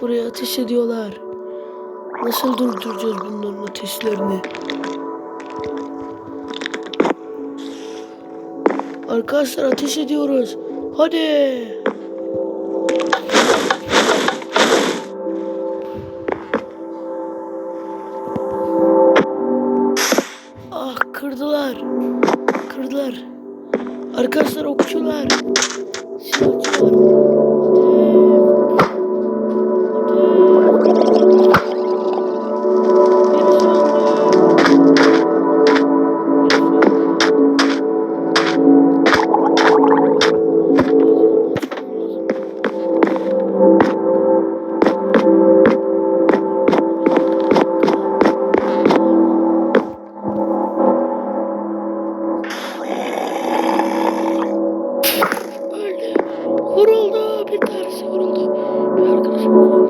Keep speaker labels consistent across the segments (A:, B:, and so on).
A: Buraya ateş ediyorlar. Nasıl durduracağız bunların ateşlerini? Arkadaşlar ateş ediyoruz. Hadi. savruldu ve arkadaşım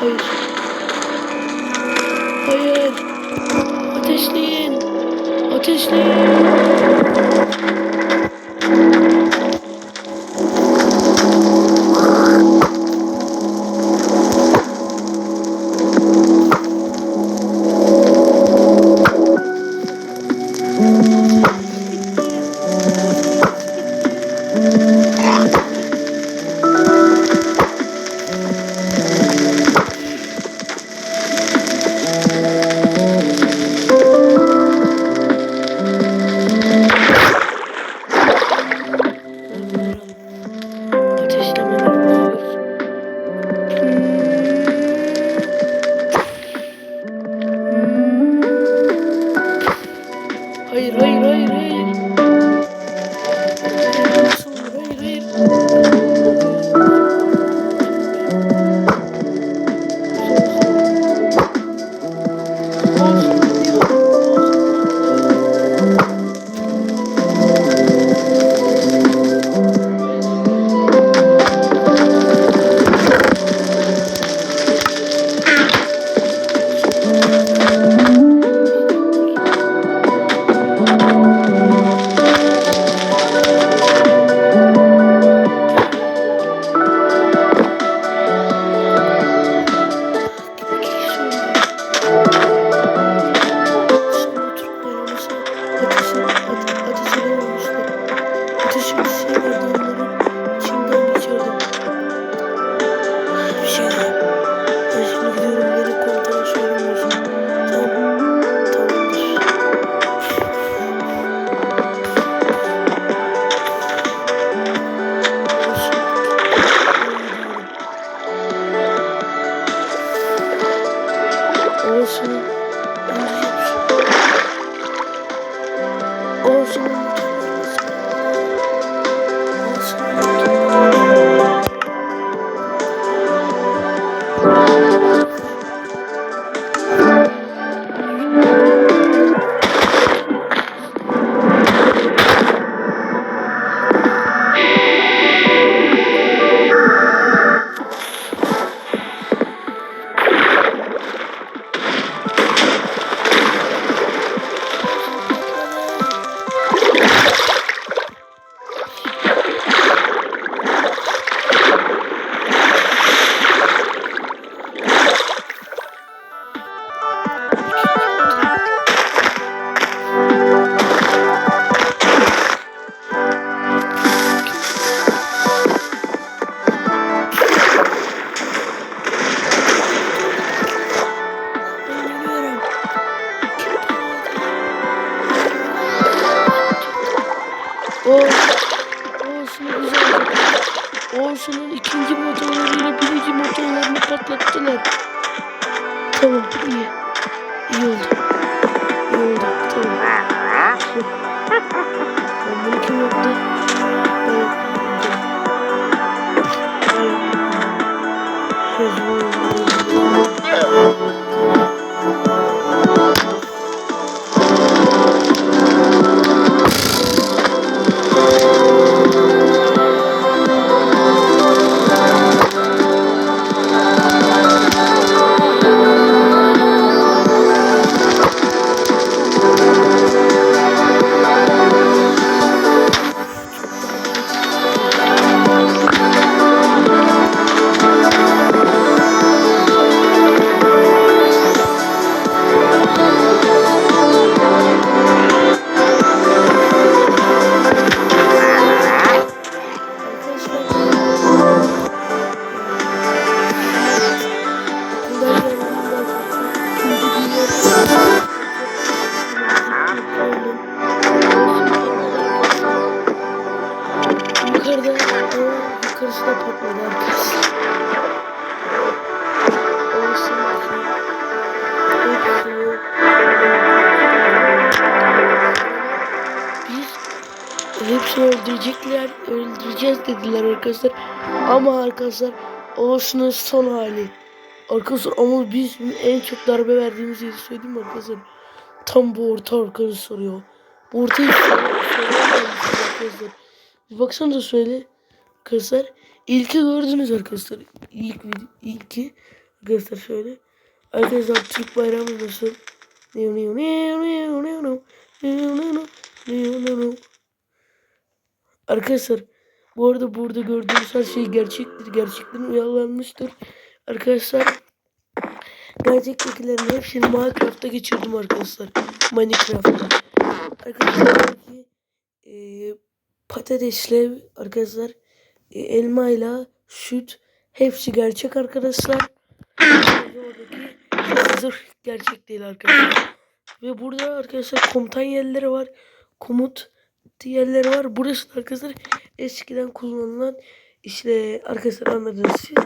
A: Hayır. Hayır. Ateşleyin. Ateşleyin. Ben bunu kim yaptı? Orası Biz hepsini öldürecekler, öldüreceğiz dediler arkadaşlar. Ama arkadaşlar Oğuz'un son hali. Arkadaşlar ama biz en çok darbe verdiğimiz yeri söyleyeyim mi arkadaşlar? Tam bu orta arkadaşlar ya. Bu ortayı arkadaşlar. Bir baksanıza söyle arkadaşlar. İlki gördünüz arkadaşlar. İlk ilki arkadaşlar şöyle. Arkadaşlar Türk bayrağı nasıl? Arkadaşlar bu arada burada gördüğünüz her şey gerçektir. Gerçekten uyarlanmıştır. Arkadaşlar gerçektekilerin hepsini Minecraft'ta geçirdim arkadaşlar. Minecraft'ta. Arkadaşlar e, patatesle arkadaşlar e, elmayla süt hepsi gerçek arkadaşlar. Oradaki zırh gerçek değil arkadaşlar. Ve burada arkadaşlar komutan yerleri var. Komut yerleri var. Burası da arkadaşlar eskiden kullanılan işte arkadaşlar anladınız siz.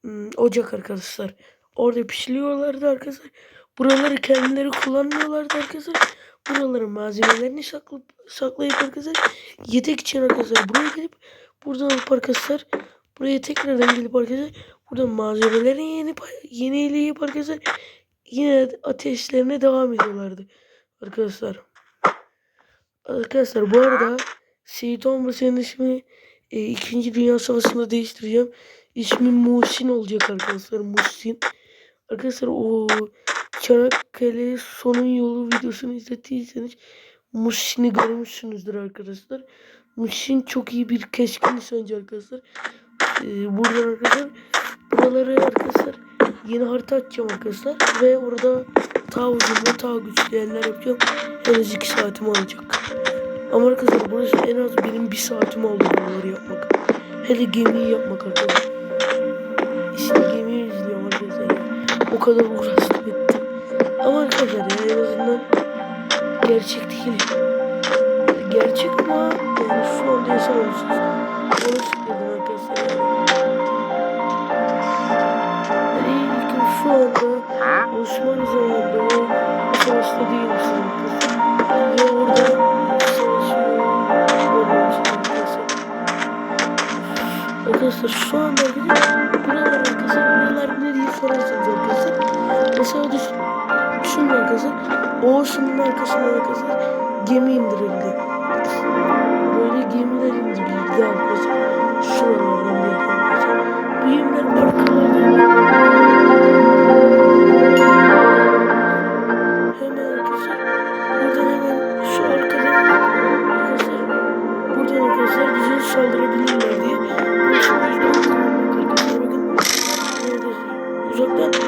A: Hmm, ocak arkadaşlar. Orada pişiriyorlardı arkadaşlar. Buraları kendileri kullanmıyorlardı arkadaşlar. Buraların malzemelerini saklayıp, saklayıp arkadaşlar yedek için arkadaşlar buraya gelip buradan alıp arkadaşlar buraya tekrardan gelip arkadaşlar buradan malzemelerini yenip yenileyip arkadaşlar yine ateşlerine devam ediyorlardı arkadaşlar. Arkadaşlar bu arada Seyit Onbaşı'nın ismi e, 2. Dünya Savaşı'nda değiştireceğim. İsmi Muhsin olacak arkadaşlar. Muhsin. Arkadaşlar o Çanakkale sonun yolu videosunu izlediyseniz Muhsin'i görmüşsünüzdür arkadaşlar. Muhsin çok iyi bir keskin nişancı arkadaşlar. Ee, buradan arkadaşlar buraları arkadaşlar yeni harita açacağım arkadaşlar. Ve orada ta uzun ve ta güçlü yerler yapacağım. En az 2 saatimi alacak. Ama arkadaşlar burası en az benim bir saatimi aldı bunları yapmak. Hele gemiyi yapmak arkadaşlar. İşte gemiyi izliyorum arkadaşlar. O kadar uğraştım ettim. Ama arkadaşlar en azından gerçek değil. Gerçek ama yani şu anda yaşamamışız. Onu söyledim arkadaşlar. Yani ilk şu anda Osmanlı zamanında o savaşta değilmişiz arkadaşlar. Ve orada savaşıyor. Arkadaşlar. Şu anda buralar arkadaşlar buralar ne diye sorarsanız arkadaşlar. Mesela düşün, düşünün arkadaşlar. Ocean'ın arkasına arkadaşlar gemi indirildi. Böyle gemiler indirildi arkadaşlar. Şuralardan bir yerden arkadaşlar. Gemiler arkalardan Hemen arkadaşlar buradan hemen şu arkadan arkadaşlar buradan arkadaşlar bize saldırabilirler diye. Bakın. Uzaktan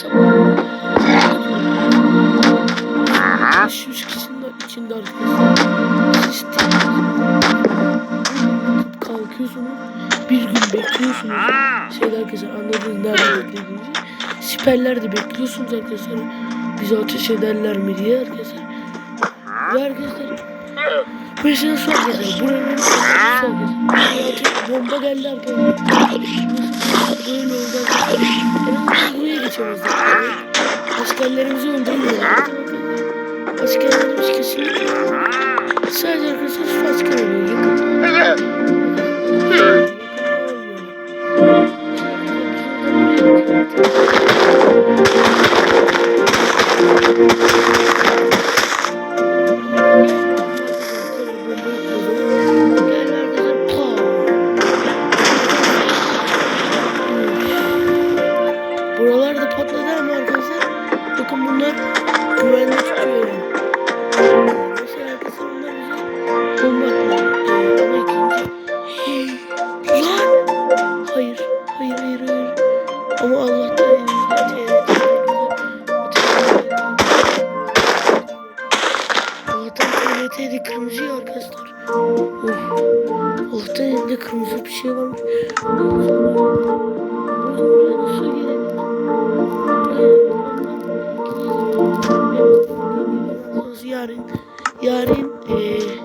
A: sabah. 500 kişinin içinde arkadaşlar. Siz tek kalkıyorsunuz. Bir gün bekliyorsunuz. Şeyler arkadaşlar anladınız nerede beklediğinizi. Siperler de bekliyorsunuz arkadaşlar. Bizi ateş ederler mi diye arkadaşlar. Ve arkadaşlar su arkadaşlar. Buranın arkadaşlar. Bomba geldi arkadaşlar. Geçemezdik. Askerlerimizi öldürmüyorlar. Askerlerimiz kesinlikle sadece arkadaşlar su asker oluyor. Buralar elinde kırmızı bir şey varmış. Yarın, yarın eee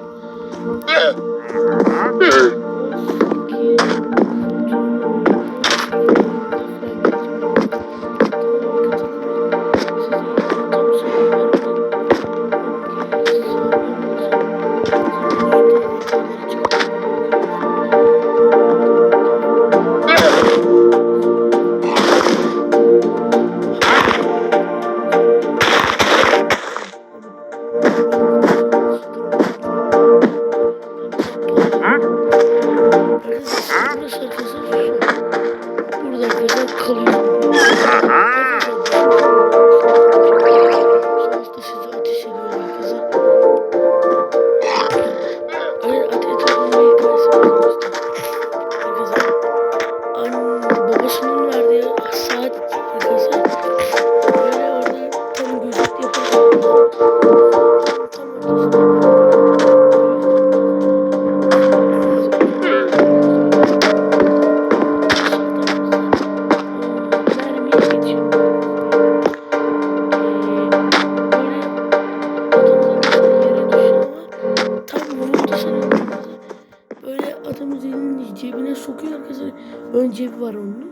A: cebine sokuyor arkadaşlar. Ön cebi var onun.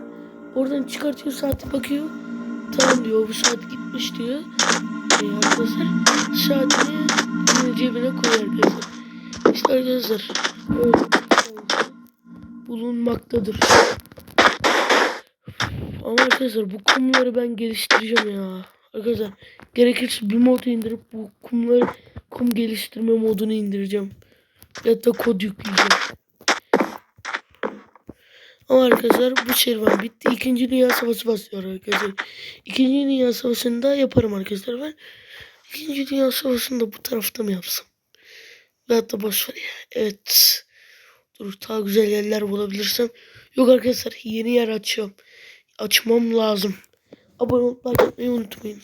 A: Oradan çıkartıyor saati bakıyor. Tamam diyor bu saat gitmiş diyor. Ee, arkadaşlar saatini cebine koyuyor arkadaşlar. İşte arkadaşlar öyle bulunmaktadır. Ama arkadaşlar bu kumları ben geliştireceğim ya. Arkadaşlar gerekirse bir mod indirip bu kumları kum geliştirme modunu indireceğim. Ya da kod yükleyeceğim. Ama arkadaşlar bu serüven bitti. İkinci Dünya Savaşı başlıyor arkadaşlar. İkinci Dünya Savaşı'nda yaparım arkadaşlar ben. İkinci Dünya Savaşı'nda bu tarafta mı yapsam? Veyahut da boş ver ya. Evet. Dur daha güzel yerler bulabilirsem. Yok arkadaşlar yeni yer açıyorum. Açmam lazım. Abone olmayı unutmayın.